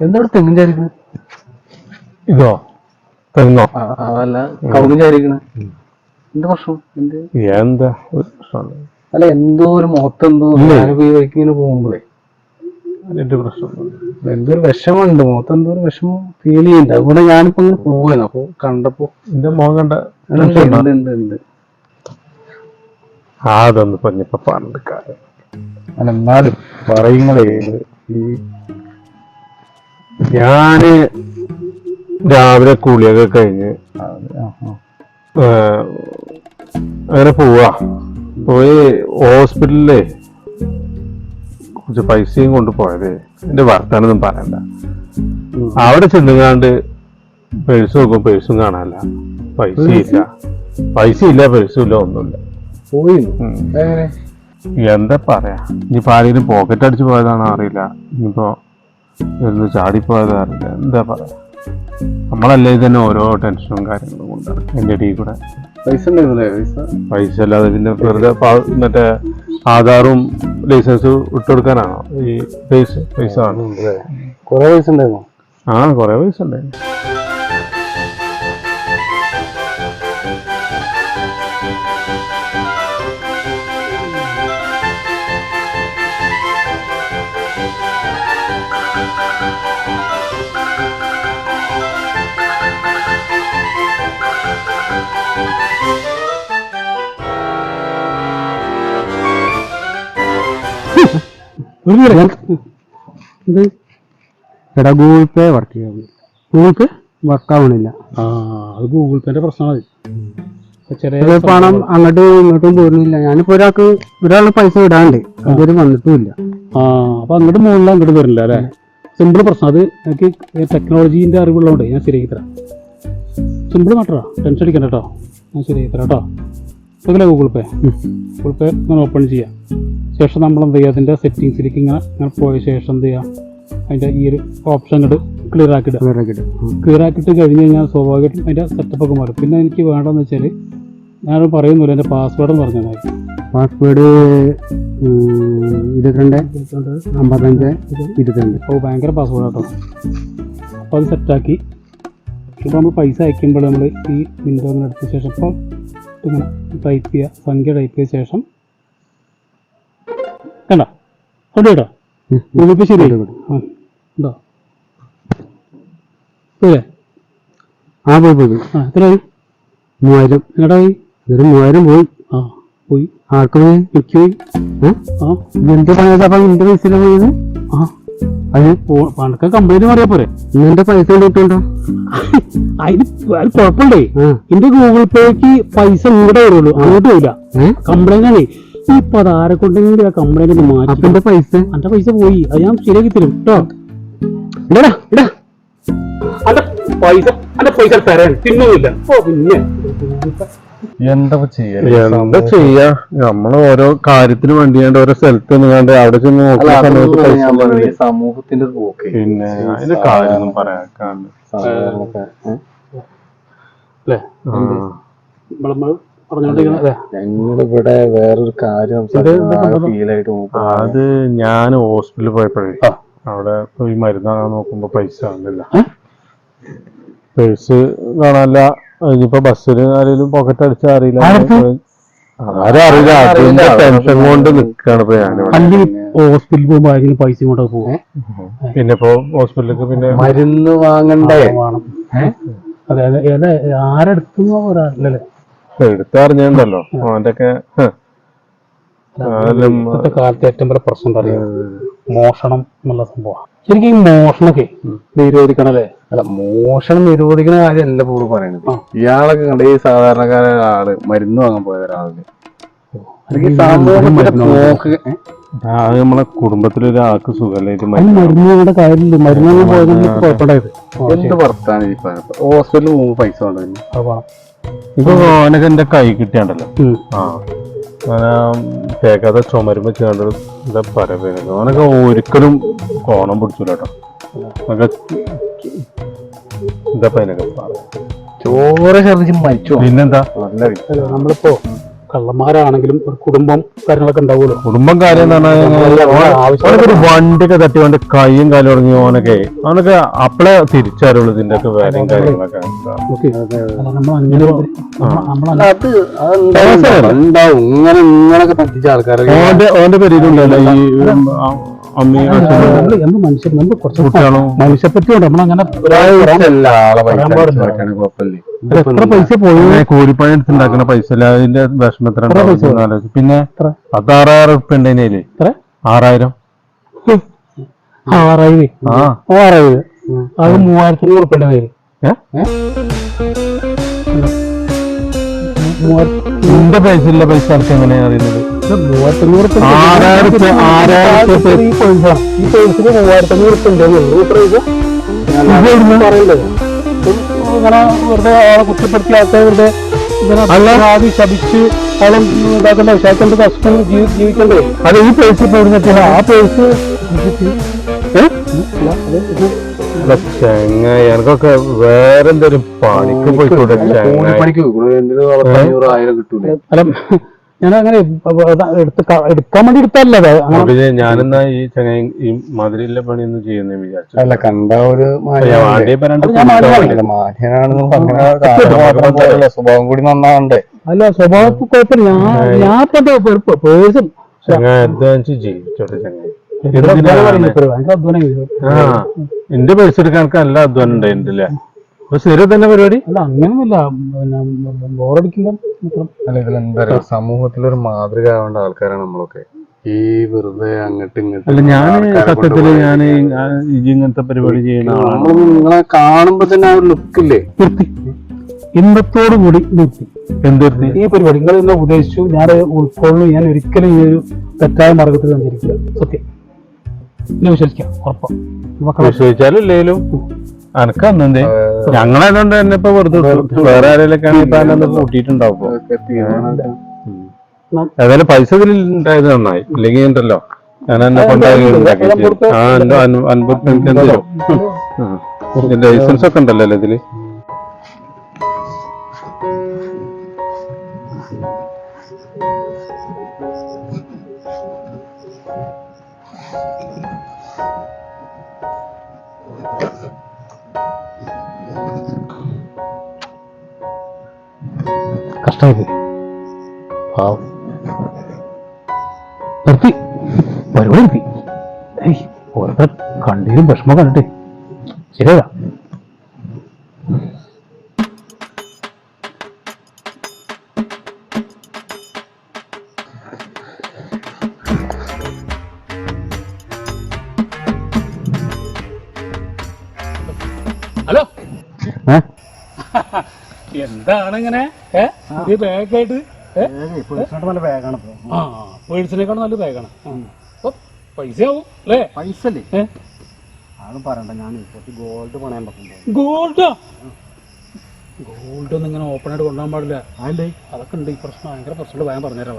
എന്താണ് തെങ്ങും ചാരിക്കണ് ഇതോ തെങ്ങോ? അല്ല കവുങ്ങും ചാരിക്കണ് എന്ത് പ്രശ്നം? എന്ത്? എന്താ അല്ല എന്തോ ഒരു മുഖത്ത് എന്തോ വഴിക്ക് ഇങ്ങനെ പോകുമ്പോഴേ. അതിന്റെ പ്രശ്നം എന്തോ ഒരു വിഷമുണ്ട് മുഖത്ത് എന്തോ ഒരു വിഷമം ഫീൽ ചെയ്യുന്നുണ്ട് അതുകൊണ്ട് ഞാനിപ്പോ ഇങ്ങനെ പോവാണ് അപ്പൊ കണ്ടപ്പോ എന്റെ മുഖം കണ്ട അതൊന്ന് പറഞ്ഞപ്പോ പറഞ്ഞ കാര്യം എന്നാലും പറയുങ്ങളേ ഈ ഞാൻ രാവിലെ കുളിയൊക്കെ കഴിഞ്ഞ് അങ്ങനെ പോവാ. പോയി ഹോസ്പിറ്റലിലേ കുറച്ച് പൈസയും കൊണ്ട് പോയത്. എന്റെ വർത്താനൊന്നും പറയണ്ട. അവിടെ ചെന്നുകാണ്ട് പേഴ്സ് നോക്കും പേഴ്സും കാണാനില്ല. പൈസ ഇല്ല. പൈസ ഇല്ല പേഴ്സും ഇല്ല ഒന്നുമില്ല. പോയി എന്താ പറയാ? ഇനിയിപ്പോ ആരെങ്കിലും പോക്കറ്റ് അടിച്ചു പോയതാണോ അറിയില്ല. ഇനിയിപ്പോ ഇരുന്ന് ചാടിപ്പോയതാ അറിയില്ല എന്താ പറയാ? നമ്മളല്ലേ തന്നെ ഓരോ ടെൻഷനും കാര്യങ്ങളും കൊണ്ടാണ്. എന്റെ ഇടയിൽ കൂടെ. പൈസ ഉണ്ടായിരുന്നല്ലേ പൈസ? പൈസ അല്ലാതെ പിന്നെ വെറുതെ മറ്റേ ആധാറും ലൈസൻസും ഇട്ടുകൊടുക്കാനാണോ ഈ പൈസ പൈസ ആണ്. കൊറേ പൈസ ഉണ്ടായിരുന്നു ആ കുറേ പൈസ ഉണ്ട് എന്ത്? എടാ ഗൂഗിൾ പേ വർക്ക് ചെയ്യാവുന്നു ഗൂഗിൾ പേ വർക്ക് ആവണില്ല. ആ അത് ഗൂഗിൾ പേന്റെ പ്രശ്നമാണ്. ചെറിയ പണം അങ്ങോട്ടും ഇങ്ങോട്ടും പോരുന്നില്ല. ഞാനിപ്പോ ഒരാൾക്ക് ഒരാൾ പൈസ ഇടാണ്ട് അതുവരെ വന്നിട്ടുമില്ല. ആ അപ്പൊ അങ്ങോട്ട് മുകളിൽ അങ്ങോട്ട് വരുന്നില്ല അല്ലേ? സിമ്പിൾ പ്രശ്നം. അത് എനിക്ക് ടെക്നോളജീന്റെ അറിവുള്ളതുകൊണ്ട് ഞാൻ ശരിയാക്കി തരാം. സിമ്പിൾ മാറ്ററാ ടെൻഷൻ അടിക്കണ്ട കേട്ടോ. ഞാൻ ശരിയാക്കി തരാം കേട്ടോ. ഇതല്ലേ ഗൂഗിൾ പേ ഗൂഗിൾ പേ ഇങ്ങനെ ഓപ്പൺ ചെയ്യാം. ശേഷം നമ്മൾ എന്ത് ചെയ്യുക അതിന്റെ സെറ്റിങ്സിലേക്ക് ഇങ്ങനെ ഇങ്ങനെ പോയ ശേഷം എന്ത് ചെയ്യുക അതിന്റെ ഈ ഒരു ഓപ്ഷൻ ഇട്ട് ക്ലിയർ ആക്കിയിട്ട് ക്ലിയർ ആക്കിയിട്ട് ക്ലിയർ ആക്കിയിട്ട് കഴിഞ്ഞ് കഴിഞ്ഞാൽ സ്വാഭാവികമായിട്ടും അതിന്റെ സെറ്റപ്പ് ഒക്കെ മാറും. പിന്നെ എനിക്ക് വേണ്ടതെന്ന് വെച്ചാൽ ഞാൻ പറയുന്നില്ല. എന്റെ പാസ്വേഡ് എന്ന് പറഞ്ഞാൽ മതി പാസ്വേഡ് ഇരുപത്തിരണ്ട് അമ്പത്തഞ്ച് ഇരുപത്തിരണ്ട്. അപ്പോൾ ഭയങ്കര പാസ്വേഡ് കേട്ടോ അപ്പോൾ അത് സെറ്റാക്കി ഇപ്പോൾ നമ്മൾ പൈസ അയക്കുമ്പോൾ നമ്മൾ ഈ വിൻഡോ ഇങ്ങനെ എടുത്ത ശേഷം ഇപ്പോൾ ഇങ്ങനെ ടൈപ്പ് ചെയ്യുക സംഖ്യ ടൈപ്പ് ചെയ്ത ശേഷം കണ്ട? അവിടെ കേട്ടോ? ഇതിപ്പോൾ ശരി. ആ ഉണ്ടോ? പോയേ ആ പോയി പോയി. ആ എത്രയായി മൂവായിരം. എങ്ങടായി ഇതൊരു മൂവായിരം പോയി. ആ പോയി. ആർക്ക് പോയി? എനിക്ക് പോയി ആ. എന്ത് സമയത്ത് അപ്പം നിന്റെ പൈസ പോയത്? ആ. അത് കംപ്ലൈന്റ് പറയാ പോരെ. നിന്റെ പൈസ കിട്ടുണ്ടോ അതിന് അത് കുഴപ്പമുണ്ടേ. എന്റെ ഗൂഗിൾ പേക്ക് പൈസ ഇങ്ങോട്ടേ വരുള്ളൂ. അങ്ങോട്ട് വരില്ല? കംപ്ലൈന്റ് ആണ്. ഇപ്പൊ അത് ആരെ കൊണ്ടെങ്കിലും ആ കംപ്ലൈന്റ് മാറ്റി. എന്റെ പൈസ? എന്റെ പൈസ പോയി. അത് ഞാൻ ശരിയാക്കി തരും കേട്ടോ ഇടാ ഇടാ. അന്റെ പൈസ അന്റെ പൈസ തരാൻ. തിന്നുന്നില്ല ഓ പിന്നെ. എന്താ ചെയ്യാ? എന്താ ചെയ്യാ? നമ്മൾ ഓരോ കാര്യത്തിന് വേണ്ടി ഓരോ സ്ഥലത്ത് നിന്നാണ്ട് അവിടെ ചെന്ന് ഇല്ലാണ്ട് സമൂഹത്തിന്റെ ഒരു പോക്ക്. പിന്നെ അതിന്റെ കാര്യമൊന്നും പറയാക്കാണ്ട്. ഞങ്ങളിവിടെ വേറൊരു കാര്യം ഫീൽ ആയിട്ട് അത് ഞാൻ ഹോസ്പിറ്റലിൽ പോയപ്പോഴേ അവിടെ ഈ മരുന്ന് നോക്കുമ്പോ പൈസ കാണില്ല പേഴ്സ് കാണാനില്ല ഇനിയിപ്പോ ബസ്സിൽ ആരെങ്കിലും പോക്കറ്റ് അടിച്ചാൽ അറിയില്ല. ആരും അറിയില്ല. അതിന്റെ ടെൻഷൻ കൊണ്ട് നിൽക്കാണ് ഇപ്പൊ അല്ലെങ്കിൽ ഹോസ്പിറ്റലിൽ പോകുമ്പോ ആരെങ്കിലും പൈസ ഇങ്ങോട്ട് പോകും പിന്നെ ഇപ്പൊ ഹോസ്പിറ്റലിലേക്ക് പിന്നെ മരുന്ന് വാങ്ങണ്ടേ? വേണം. അതെ അതെ അതെ ആരെടുത്തുന്നോ ഒരാളല്ലേ എടുത്തറിഞ്ഞുണ്ടല്ലോ അവന്റെ ഒക്കെ കാലത്ത് ഏറ്റവും വലിയ പ്രശ്നം എന്താ മോഷണം എന്നുള്ള സംഭവം ശരിക്കും ഈ മോഷണൊക്കെ നിരോധിക്കണല്ലേ? അല്ല മോഷണം നിരോധിക്കുന്ന കാര്യമല്ല പോലും പറയണത്. ഇയാളൊക്കെ കണ്ട ഈ സാധാരണക്കാരായ ആൾ മരുന്ന് വാങ്ങാൻ പോയ ഒരാളിൽ അല്ലെങ്കിൽ സമൂഹത്തിന്റെ പോക്ക്? അത് നമ്മളെ കുടുംബത്തിലൊരാൾക്ക് അതിന് മരുന്നുകളുടെ കാര്യമില്ല. കുഴപ്പമുണ്ടായത്. എന്ത് വർത്താനം ഹോസ്പിറ്റലിൽ പൈസ കൊണ്ടുവരുന്നു ഇപ്പൊ ഓനൊക്കെ എന്റെ കൈ കിട്ടിയാണ്ടല്ലോ. ആ. അങ്ങനെ തേക്കാതെ ചുമരുമ്പ് ചേണ്ട എന്താ പറയാ ഓനൊക്കെ ഒരിക്കലും കോണം പിടിച്ചില്ല കേട്ടോ. അതൊക്കെ എന്താ പറയുന്നത് ചോറ് ഛർദിച്ച് മരിച്ചു? പിന്നെന്താ? നമ്മളിപ്പോ കള്ളന്മാരാണെങ്കിലും ഒരു കുടുംബം കാര്യങ്ങളൊക്കെ ഉണ്ടാവുമല്ലോ. കുടുംബം കാര്യം ഒരു വണ്ടിയൊക്കെ തട്ടി അവന്റെ കൈയും കാലും ഇറങ്ങി ഓനൊക്കെ. അവനൊക്കെ അപ്പളെ തിരിച്ചറിയുള്ളൂ ഇതിന്റെ ഒക്കെ വിലയും കാര്യങ്ങളൊക്കെ. ഓക്കെ. നമ്മൾ അങ്ങനെ നമ്മൾ അത് അതുണ്ടാവും ഉണ്ടാവും. ഇങ്ങനെ ഇങ്ങനൊക്കെ പറ്റിച്ച ആൾക്കാരൊക്കെ ഓന്റെ ഓന്റെ പേരിലുണ്ടല്ലോ ഈ മനുഷ്യ എന്ത് മനുഷ്യർ നമ്മൾ കുറച്ച് മനുഷ്യപ്പറ്റി നമ്മളങ്ങനെ പാടില്ല. കുഴപ്പമില്ല. എത്ര പൈസ പോയി? കൂലിപ്പണി എടുത്തുണ്ടാക്കുന്ന പൈസ അതിന്റെ? ആലോചിച്ച് പിന്നെ പത്താറായിരം പത്ത് ആറായിരം ഉറുപ്പ ഉണ്ട് അതിനേൽ എത്ര? ആറായിരം. ആറായിരം. ആറായിരം. അത് മൂവായിരത്തി അഞ്ഞൂറ് ഉറുപ്പിന്റെ പേര് നിന്റെ പൈസ എനിക്ക് എങ്ങനെയാ അറിയുന്നത്? ഇങ്ങനെ വെറുതെ ആളെ കുറ്റപ്പെടുത്തി ആൾക്കാർ വെറുതെ ഇങ്ങനെ ആദ്യം ശപിച്ച് ആളും ഇതാക്കേണ്ട വിശാഖന്റെ കഷ്ടം ജീവി- ജീവിക്കണ്ടേ? അത് ഈ പേഴ്സ് ഇപ്പോൾ എവിടുന്ന് ആ പേഴ്സ് ചെങ്ങായി എനിക്കൊക്കെ വേറെ പണിക്ക് പോയിക്കൂടെ? ചെങ്ങായി പണിക്ക് അഞ്ഞൂറ് ആയിരം കിട്ടൂലേ? ഞാൻ അങ്ങനെ എടുത്ത് എടുക്കാൻ വേണ്ടി എടുത്തല്ലത് അങ്ങനെ പിന്നെ ഞാനെന്നാ ഈ ചെങ്ങായി ഈ മധുരയിലെ പണിയൊന്നും ചെയ്യുന്ന വിചാരിച്ചു അല്ല കണ്ട ഒരു സ്വഭാവം കൂടി നന്നാവണ്ടേ? അല്ല സ്വഭാവത്തിൽ കുഴപ്പമില്ല. ഞാൻ ഞാൻ ഇപ്പൊ പേഴ്സും ചെങ്ങായി അധ്വാനിച്ച് ജീവിച്ചോട്ടെ. ആ എന്റെ പൈസ എടുക്കാൻ നല്ല അധ്വാനം ഉണ്ടായിട്ടുണ്ടല്ലേ അപ്പൊ സ്ഥിരം തന്നെ പരിപാടി? അല്ല അങ്ങനെയൊന്നുമില്ല പിന്നെ ബോറടിക്കുമ്പോൾ മാത്രം. അല്ല ഇതിലെന്താ പറയാ സമൂഹത്തിലൊരു മാതൃക ആവേണ്ട ആൾക്കാരാണ് നമ്മളൊക്കെ. ഈ വെറുതെ അങ്ങോട്ട് ഇങ്ങോട്ട് അല്ല ഞാൻ സത്യത്തിൽ ഞാൻ ഇങ്ങനത്തെ പരിപാടി ചെയ്യുന്ന ആളാണ്. നിങ്ങളെ കാണുമ്പോ തന്നെ ആ ഒരു ലുക്കില്ലേ? നിർത്തി. ഇന്നത്തോടു കൂടി നിർത്തി. എന്തിർത്തി ഈ പരിപാടി നിങ്ങൾ എന്നെ ഉപദേശിച്ചു ഞാൻ ഉൾക്കൊള്ളുന്നു ഞാൻ ഒരിക്കലും ഈ ഒരു തെറ്റായ മാർഗത്തിൽ സത്യം. എന്നെ വിശ്വസിക്കാം ഉറപ്പാ. മക്കളെ വിശ്വസിച്ചാലും ഇല്ലേലും. അനക്ക് അന്നെന്തേ ഞങ്ങളതുകൊണ്ട് തന്നെ ഇപ്പൊ വെറുതെ. വേറെ അന്നെ കൂട്ടിയിട്ടുണ്ടാവും. ഏതായാലും പൈസ ഇതിൽ ഉണ്ടായത് നന്നായി. ഇല്ലെങ്കിൽ ഉണ്ടല്ലോ. ഞാൻ എന്നെ കൊണ്ടാക്കി ആ എന്റെ അൻപത്തി ലൈസൻസ് ഒക്കെ ഉണ്ടല്ലോ അല്ലെ ഇതിൽ. കഷ്ടമായി പാവം. നിർത്തി. പരിപാടി നിർത്തി ഓരോരുത്തർ കണ്ണീരും വിഷമം കണ്ടിട്ടേ. ശരിയാ. ഹലോ. എന്താണ് ഇങ്ങനെ പുതിയ ബാഗായിട്ട് നല്ല ബാഗാണ് ആ പേഴ്സിനേക്കാളും നല്ല ബാഗാണ് പൈസ ആവും അല്ലേ? പൈസ അല്ലേ ഏ? പറയണ്ട ഞാൻ കുറച്ച് ഗോൾഡ് പണയാൻ ഗോൾഡാ ഗോൾഡ് ഒന്നും ഇങ്ങനെ ഓപ്പൺ ആയിട്ട് കൊണ്ടുപോകാൻ പാടില്ല. അതൊക്കെ ഉണ്ട് ഈ പ്രശ്നം ഭയങ്കര പ്രശ്നമുണ്ട് വേഗം പറഞ്ഞുതരാം.